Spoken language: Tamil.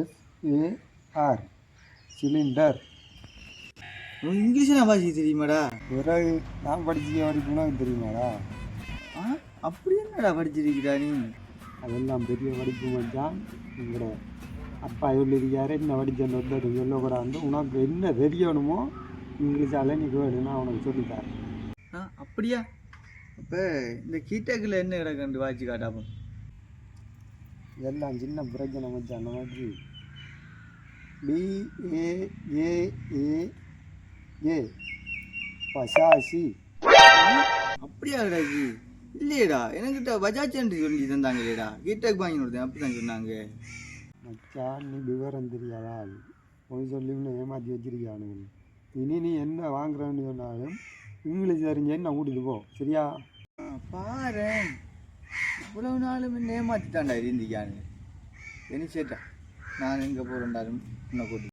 சிபியூஎல்எஸ்ஏஆர் சிலிண்டர் இங்கிலீஷ் நான் வாசி தெரியுமாடா? பிறகு நான் படிச்ச வரைக்கும் உனக்கு தெரியுமாடா? ஆ அப்படி என்னடா படிச்சிருக்கிறா நீ? அதெல்லாம் பெரிய படிப்பு மச்சான். உங்களோட அப்பா சொல்லியிருக்காரு என்ன படிச்சேன்னு ஒருத்தர் சொல்லக்கூடாது உனக்கு என்ன தெரியணுமோ இங்கிலீஷால நீ கேடு நான் உனக்கு சொல்லித்தரேன். ஆ அப்படியா? அப்போ இந்த கீட்டக்கில் என்ன கிடக்கண்டு வாட்சி காட்டாப்போம் எல்லாம் சின்ன பிரச்சனை மச்சான் அந்த மாதிரி. பிஏஏஏ ஏ பசாசி. அப்படியா கிடாச்சி இல்லையேடா என்கிட்ட பஜாஜ் என்று சொல்லி தந்தாங்களேடா. கீட்டக் வாங்கி கொடுத்தேன் அப்படி தான் சொன்னாங்க. மச்சான் நீ விவரம் தெரியாதா போய் சொல்லி ஏமாற்றி வச்சிருக்கானுங்க இனி நீ என்ன வாங்குறேன்னு சொன்னாலும் இங்கிலீஷ் தெரிஞ்ச என்ன கூட்டிட்டு போ சரியா? ஆ, பாரேன். இவ்வளவு நாளும் என்ன ஏமாத்திட்டான்டா இருந்திக்கானு என்ன சேட்டா நான் எங்கே போகிறேன்டாலும் உன்னை கூட்டி